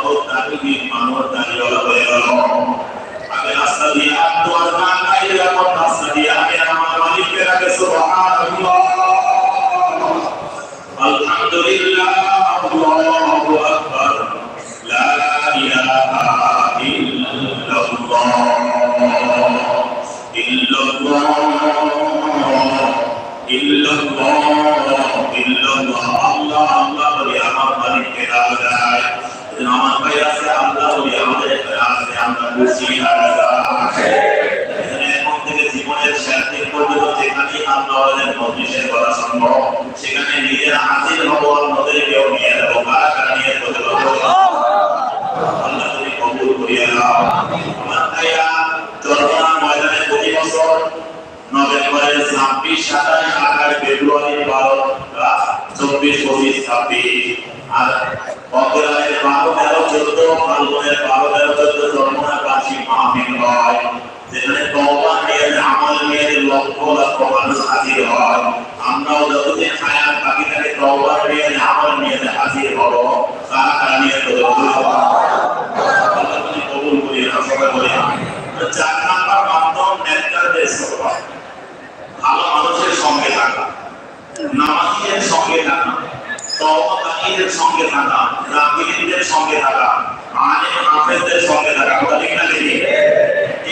কত তাকবীর মানুষ দাঁড়িয়ে হয়ে গেল আগে রাস্তা দিয়ে আত্ম আর না খাইলে এখন রাস্তা দিয়ে আগে আমার আগে সুবহানাল্লাহ আলহামদুলিল্লাহ আল্লাহু আকবার লা ইলাহা ইল্লাল্লাহ ইল্লাল্লাহ ইল্লাল্লাহ ইল্লাল্লাহ আল্লাহ আল্লাহ আমার ভাই আছে আল্লাহ বলে, আমাদের আছে আমরা খুশি জীবনের শেষ দিন পর্যন্ত যেখানে আল্লাহের মজলিসের করা সম্ভব সেখানে নিজেরা হাজির হব আপনাদেরকেও নিয়ে যাব কারা কারা নিয়ে যেতে পারব? আল্লাহ তুমি কবুল করিয়া নাও। আমার ভাইয়া চরমনা ময়দানে প্রতি বছর নভেম্বরের ছাব্বিশ, সাতাশ, আঠাশ, ফেব্রুয়ারি, বারো চব্বিশ, পঁচিশ, ছাব্বিশ। আর অগ্রায়ের বারো তেরো, চোদ্দ ফাল্গুনের বারো তেরো, চোদ্দ চরমনা মাহফিল হয় যেখানে তওবা নিয়ে, আমল নিয়ে লক্ষ লক্ষ মানুষ হাজির হয়। আমরাও যতদিন হায়াত বাকি থাকে, তওবা নিয়ে, আমল নিয়ে হাজির হব। কারা কারা নিয়ে তো আল্লাহ তুমি কবুল করিয়ে নাও সবাই বলি চার নাম্বার মাধ্যম নেতাদের সভা ভালো মানুষের সঙ্গে থাকা। নামাজীদের সঙ্গে থাকা। তওবাকারীদের সঙ্গে থাকা রাবিদের সঙ্গে থাকা হাফেজদের সঙ্গে থাকা, কথা ঠিক না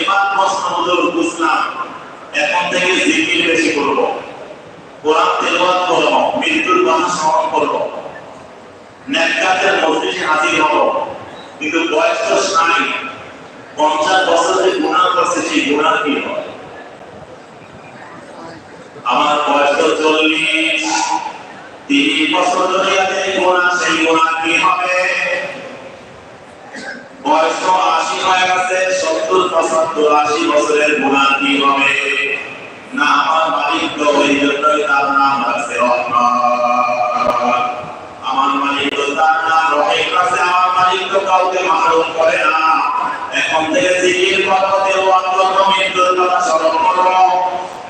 এবার প্রশ্ন হলো, বুঝলাম, এখন থেকে জিকির বেশি করব। কোরআন তেলাওয়াত করব, মৃত্যুর কথা স্মরণ করব। নেককাতের হাজির হব। কিন্তু বয়স তো নাই পঞ্চাশ বছর যে গুণা করছে, সেই গুণা কি হয়? আমার বয়স তো চল্লিশ। তিন বছর ধরে বয়স আশি হয়ে গেছে সত্তর, পঁচাত্তর, আশি বছরের গোনা কি হবে। না, আমার মালিক তো ওই জন্যই তার নাম রহমান। আমার মালিক তো তার নাম রহিম আছে, আমার মালিক তো কাউকে মারুম করে না। এখন থেকে জিকির করো দেওয়ার জন্য মৃত্যুর কথা স্মরণ করো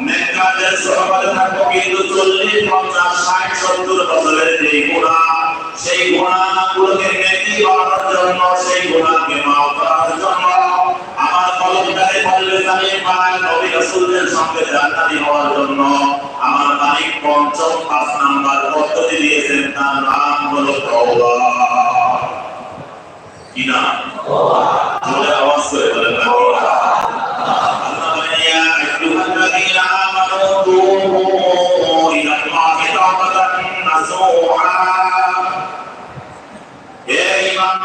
নেককারদের সহবাদে থাকব কিন্তু চল্লিশ, পঞ্চাশ, ষাট, সত্তর বছরের যে গুণা সেই গুণাগুলোকে নেতি বানানোর জন্য সেই গুণাকে মাফ করার জন্য আমার কলমটাকে বলবে জানি পায় নবী রাসূলদের সঙ্গে জান্নাতি হওয়ার জন্য। আমার মালিক পঞ্চম পাঁচ নাম্বার পদ্ধতি দিয়েছেন তার নাম হলো তওবা। কি নাম? জোরে আওয়াজ করে বলেন না আল্লাহ বলেন, ইয়া আইয়ুহাল্লাযীনা আমানু তুবু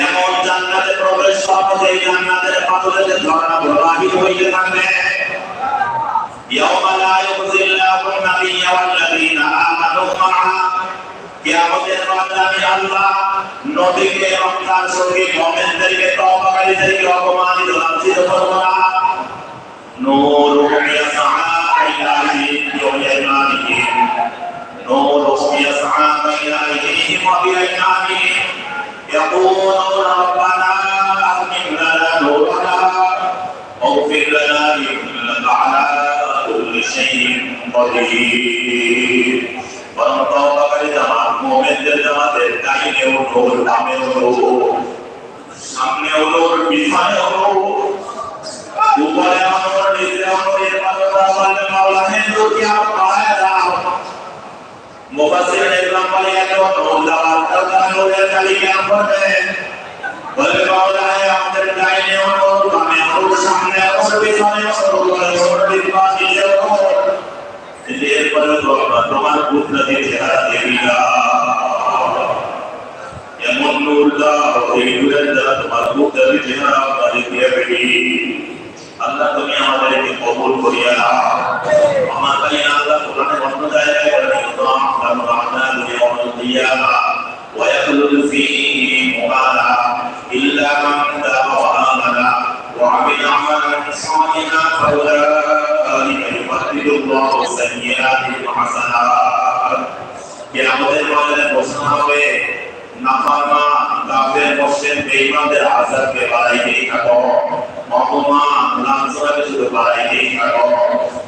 এমন জান্নাতে প্রবেশ করব যে জান্নাতের পাথরের ঝর্ণা প্রবাহিত হইতে থাকবে يوم لا يخزي الله النبي والذين آمنوا معه কিয়ামতের ময়দানে আল্লাহ নবীকে এবং তার সঙ্গে মুমিনদেরকে তওবাকারীদেরকে অপমানিত লাঞ্ছিত করব না نورهم يسعى إلى أيديهم وبأيمانهم نورهم يسعى بين أيديهم وبأيمانهم يقولون ربنا أتمم لنا نورنا واغفر لنا إنك على كل شيء قدير বরং তওবাকারী জামাত মুমিনদের জামাতের ডাইনেও নূর বামেও নূর সামনেও নূর পিছনেও নূর উপরে আমার নিচে আমার এর পাল্লা বলে মাওলা হিন্দু কি আর পায় দাও মুফাসসিরিন ইসলাম বলে একজন মোল্লা আল্লাহ নূরের কালি জ্ঞান করবে বলে মাওলা হে আমাদের ডাইনে ওর বামে ওর সামনে ওর পিছনে ওর উপরে ওর নির্বাচিত ওর এরপরে তোমার পুত্র দিয়ে চেহারা দেবী এমন নূর আল্লাহ এই গুলের দ্বারা তোমার মুখ দেবী চেহারা আপনাদের দিয়ে বেরি আল্লাহ তুমি আমাদেরকে কবুল করিয়া নাও। আমার ভাই আল্লাহ কোরআনে অন্য জায়গায় বলেন ইসলাম রহমান ইয়াউমুল কিয়ামা ওয়া ইয়াখলুদু ফীহি মুআলা ইল্লা মান তাবা ওয়া আমানা ওয়া আমিলা আমালান সালিহান ফাউলাইকা ইউবাদদিলুল্লাহু সাইয়্যাতিহিম হাসানাত। কিয়ামতের ময়দানে প্রশ্ন হবে নাফারমা কাফের মুশরিক বেঈমানদের আযাবকে বাড়াইতেই থাকো? লাঞ্ছনাকে শুধু বাড়াইতেই থাকো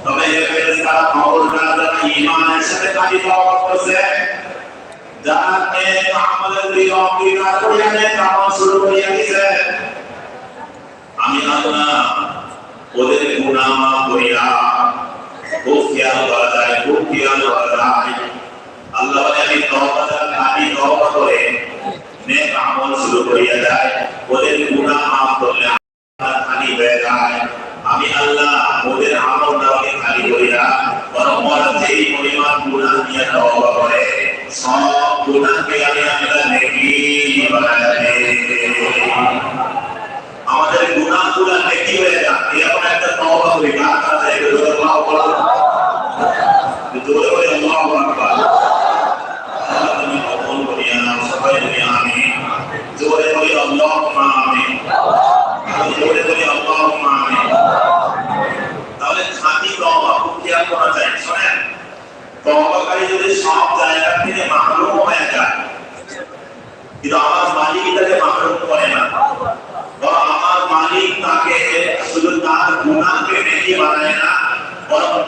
তবে এ ফেরেশতারা খবর না যারা ঈমানের সাথে কাটি পাওয়া করছে। যারা নেক আমলের দিকে অঙ্গীকার করিয়া নেক আমল শুরু করিয়া দিছে আমি আল্লাহ ওদের গুনাহ করিয়া খুব করা যায়, খুব করা যায়।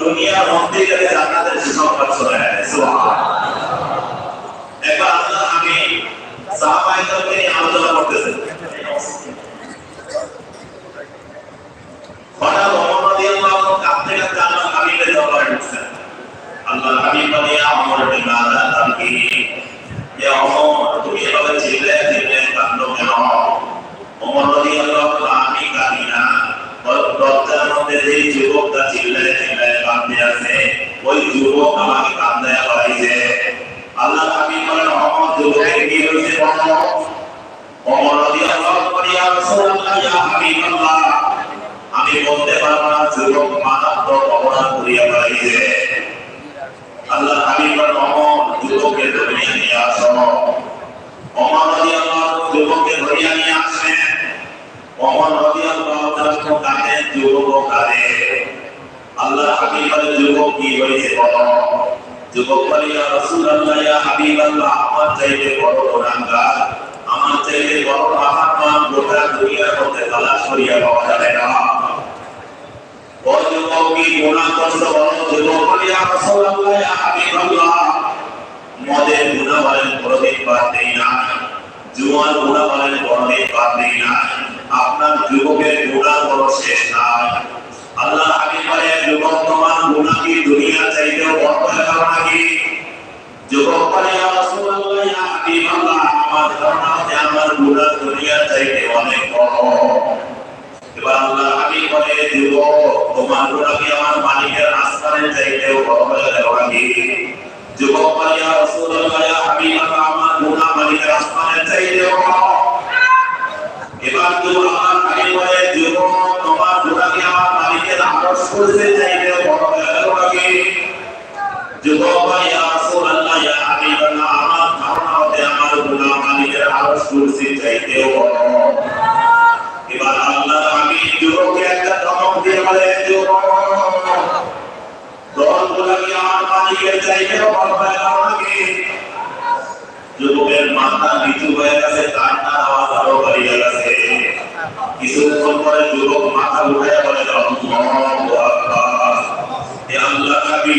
দুনিয়ার মধ্যে গেলে জান্নাতের সুসংবাদ সুবহানাল্লাহ। একবার আল্লাহ আমি সাহাবাইদেরকে নিয়ে আলোচনা করতেছেন। হঠাৎ ওমর রাদিয়াল্লাহু আনহু কাঁদতে কাঁদতে আল্লাহ হাবিবের দরবারে ঢুকছেন। আল্লাহ হাবিব বলে আমর বিমাদা তামকি ইয়া ওমর, তুমি এভাবে চিল্লায় চিল্লায় কাঁদলো কেন? ওমর রাদিয়াল্লাহু আনহু, আমি কাঁদি না। মধ্যে যে যুবকটা চিল্লায় আছে। ওই যুবক আমাকে কান্দায় বাড়াইছে আল্লাহ হাবিব বলেন ওমর যুবকের কি হয়েছে হাবিবাল্লাহ। আমি বলতে পারব না, যুবক মারাত্মক অপরাধ করিয়া বাড়িছে আল্লাহ হাবিব বলেন ওমর যুবককে ধরিয়া নিয়ে আসো। ওমর রাদিয়াল্লাহু যুবককে ধরিয়া নিয়ে আসলেন ওমর রাদিয়াল্লাহু কাঁদে যুবক কাঁদে। আল্লাহ হাবিব বলেন যুবক কি হয়েছে বলো যুবক বলে, ইয়া রাসূলুল্লাহ, ইয়া হাবিবাল্লাহ, আমার চাইতে বড় গুনাহগার আমার চাইতে বড় আহাতমান গোটা দুনিয়ার মধ্যে তালাশ করিয়া পাওয়া যাবে না। বলো, ইয়া রাসূলুল্লাহ, ইয়া হাবিবাল্লাহ, মদের গুনাহ বলেন কোনদিন বাদ দেই আপনার যুবকের গুনাহ বড় শেষ নাই। আল্লাহ হাবিব বলে যুবক তোমার গুনাহ কি দুনিয়া চাইতেও বড় গেল নাকি? যুবক হাবিবাল্লাহ আমার গুনাহ দুনিয়া চাইতে অনেক বড়। এবার আল্লাহ হাবিব বলে, যুবক, তোমার গুনাহ কি আমার মালিকের আসমানের চাইতেও বড় গেল নাকি? যুবক বলে, ইয়া রাসূলুল্লাহ আমার গুনাহ মালিকের আসমানের চাইতেও এবার তো আমার হাবিব বলে, যুবক, তোমার গুনাহ কি আমার মালিকের আরশ করতে চাইতেও বড় হয়ে গেল নাকি যুবক বলে ইয়া রাসূলুল্লাহ ইয়া হাবিবাল্লাহ আমার ধারণা হতে আমার গুনাহ মালিকের আরশ কুরসি চাইতেও বড় এবার আল্লাহ আমি যুবককে একটা ধমক দিয়ে বলে যুবক দল গুলাকে আমার মালিকের চাইতেও বড় হয়ে গেল নাকি যুবকের মাথা নিচু হয়ে গেছে কিছুক্ষণ পরে যুবক মাথা উঠে বলে আল্লাহু নবী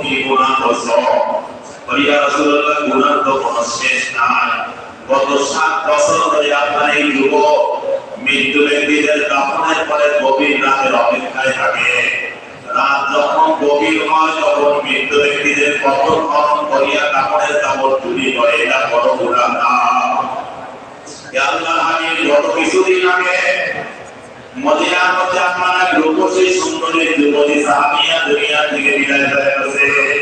কি গুনাহ ইয়া রাসূলুল্লাহ গুনাহ তো কোনো শেষ সুন্দরী যুবতী সাহাবিয়া দুনিয়া থেকে বিদায় হয়ে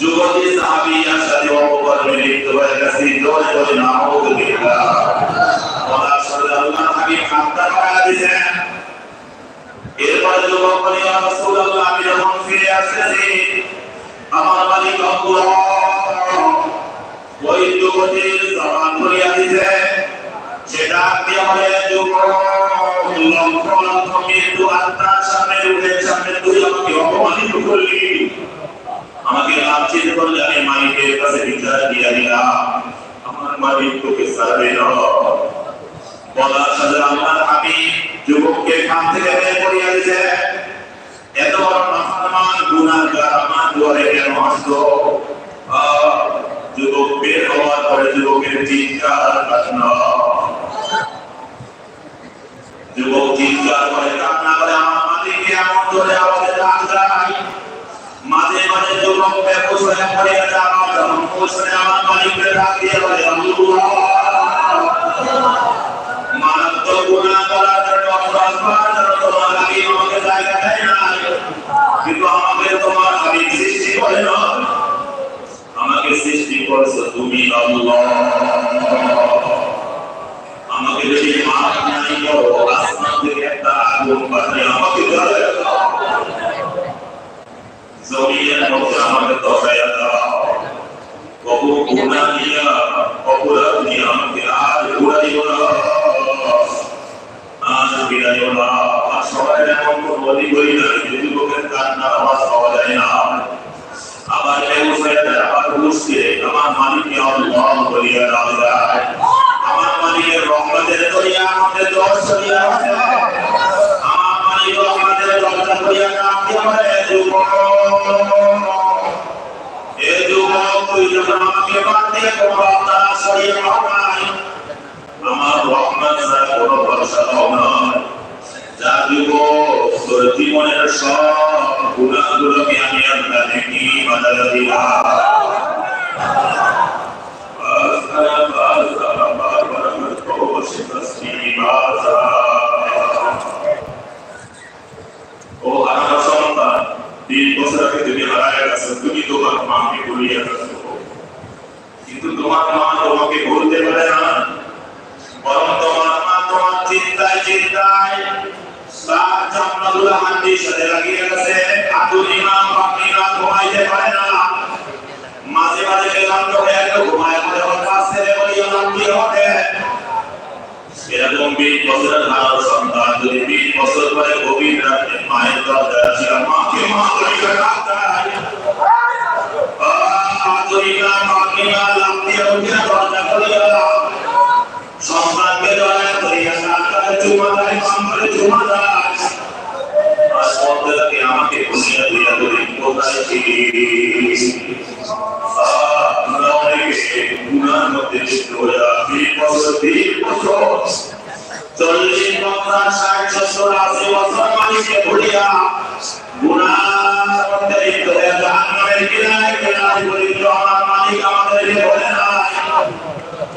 যুবতী সাহাবিয়ার সাথে অপকর্মে লিপ্ত হয়ে গেছি। জোরে জোরে নাউযুবিল্লাহ ওরা সাথে আল্লাহ হাবিব কাঁদতে পারা দিয়েছেন। এরপরে যুবক বলে রাসূলুল্লাহ সেটা দিয়ে বলে যুবক লক্ষ লক্ষ মৃত্যু আত্মার সামনে উঠে সামনে তুই আমাকে অপমানিত করলি। আমাকে লাঞ্ছিত করলে আমি মালিকের কাছে বিচার দিয়া দিলাম। আমার মালিক তোকে সারবে না। সাথে আমার হাবিব যুবককে খান থেকে বের করিয়া দিতে এত বড় নাফরমান গুনাহগার আমার দুয়ারে কেন আসলো? যুবক বের হওয়ার পরে যুবকের চিৎকার যুবক চিৎকার করে কান্না করে, আমার মালিককে এমন ধরে মাঝে মাঝে হয়ে পড়ে গেছে আমার যখন হয়ে আমার মালিককে ডাক দিয়ে বলে মারাত্মক গুনাহ করার জন্য অপরাধ করার জন্য তোমার হাবিব আমাকে জায়গা আমাকে করে যদি করো আমাকে ডাক যায় আমার মালিকের রহমতের দরিয়া আমাদের দর সরিয়া আছে আমার মালিক রহমতের দরজা করিয়া ডাক দিয়ে বলে যুবক। এ যুবক, তুই যখন আমাকে বাদ আমার সব গুণাগুলোকে আমি আপনার দেখি বাজারে দিলাম? আমার তিন বছর আগে তুমি হারায় গেছো তুমি তোমার মাকে গেছো কিন্তু তোমার মা তোমাকে ভুলতে পারে না বরং তোমার মা তোমার চিন্তায় চিন্তায় সাত জন্মগুলো হান্ডির সাথে লাগিয়ে গেছে আতুনি মা পাপনি মা ঘুমাইতে পারে না মাঝে মাঝে ক্লান্ত ঘুমায় ওর কাছ থেকে বলি লাম্বি হবে। এরকম বিশ বছরের ভালো সন্তান যদি বিশ বছর মায়ের দরজায় মাকে মা লিপ্ত হয়ে বিশ বছর বিশ বছর চল্লিশ বছর ষাট সত্তর আশি বছর মালিককে ভুলিয়া লিপ্ত হয়ে জাহান্নামের কিনারে কিনারে বলিল আমার মালিক আমাদেরকে বলে নাই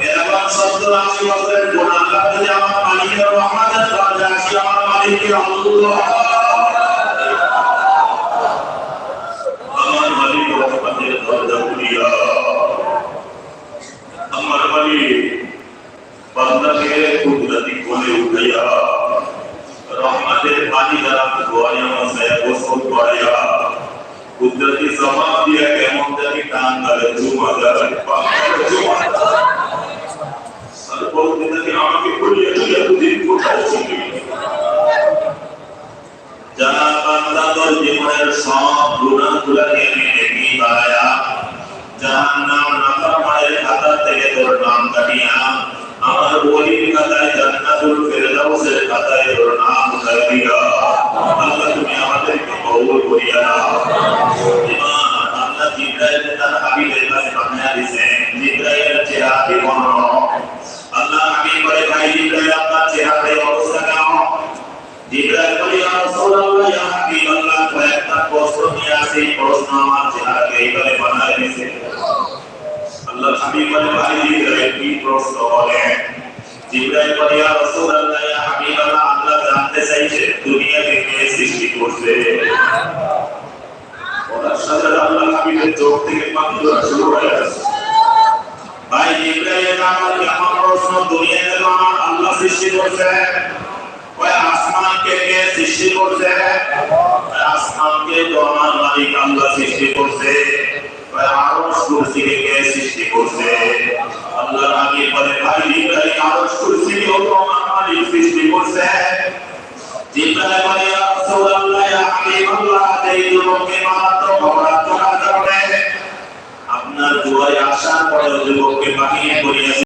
এরকম সত্তর আশি বছরের গুণাগার যদি আমার মালিকের রহমানের দরজা আসি আমার মালিককে আল্লাহ বান্দাকে কুদরতি কোলে উঠাইয়া রহমতের পানি দ্বারা গোয়াইয়া মশাইয়া গোসল করাইয়া কুদরতি জবাব দিয়া কেমন জানি টান ধরে চুমা ধরে চুমা আর বলতে থাকে আমাকে খুলিয়ে খুলিয়ে দুদিন কোথায় ছিলি যারা বান্দা তোর জীবনের সব গুণাগুলাকে আমি দেখি বাড়ায়া জাহান্নাম নাফরমানের খাতা থেকে তোর নাম কাটিয়া আমার ওলির খাতায় জান্নাতুল ফেরদাউসের খাতায় তোর নাম দিও আল্লাহ, তুমি আমাদেরকে কবুল করিয়া নাও। ইমান আল্লাহ জিব্রাইল তার হাবিবের কাছে বানিয়ে দিয়েছেন। জিব্রাইলের চেহারা বিবর্ণ আল্লাহ হাবিব বলে, ভাই জিব্রাইল, আপনার চেহারায় অবস্থা কেমন? জিব্রাইল বলে, ইয়া রাসূলুল্লাহ, ইয়া হাবিবাল্লাহ কয়েকটা প্রশ্ন নিয়ে আসি। প্রশ্ন আমার চেহারাকে এইভাবে আল্লাহ হাবিব বলে ভাই জিব্রাইল কি প্রশ্ন বলে? জিব্রাইল বলে, ইয়া রাসূলুল্লাহ, ইয়া হাবিবাল্লাহ, আল্লাহ জানতে চাইছে দুনিয়াকে কে সৃষ্টি করছে। ওনার সাথে আল্লাহ হাবিবের চোখ থেকে পানি ধরা শুরু হয়ে গেছে। ভাই জিব্রাইল, আমার কেমন প্রশ্ন দুনিয়াতে তো আমার আল্লাহ সৃষ্টি করছে, ওই আসমানকে কে সৃষ্টি করছে? আসমানকে তো আমার মালিক আল্লাহ সৃষ্টি করছে। আরশ কুরসিকে কে সৃষ্টি করছে? আল্লাহ আগে বলে ভাই জিব্রাইল আরশ কুরসিকে তো আমার মালিক সৃষ্টি করছে। জিব্রাইল বলে রাসূলুল্লাহ হাবিবাল্লাহ এই যুবককে মারাত্মক অপরাধ করার কারণে আপনার দুয়ারে আসার পরে যুবককে বাহিনী করিয়া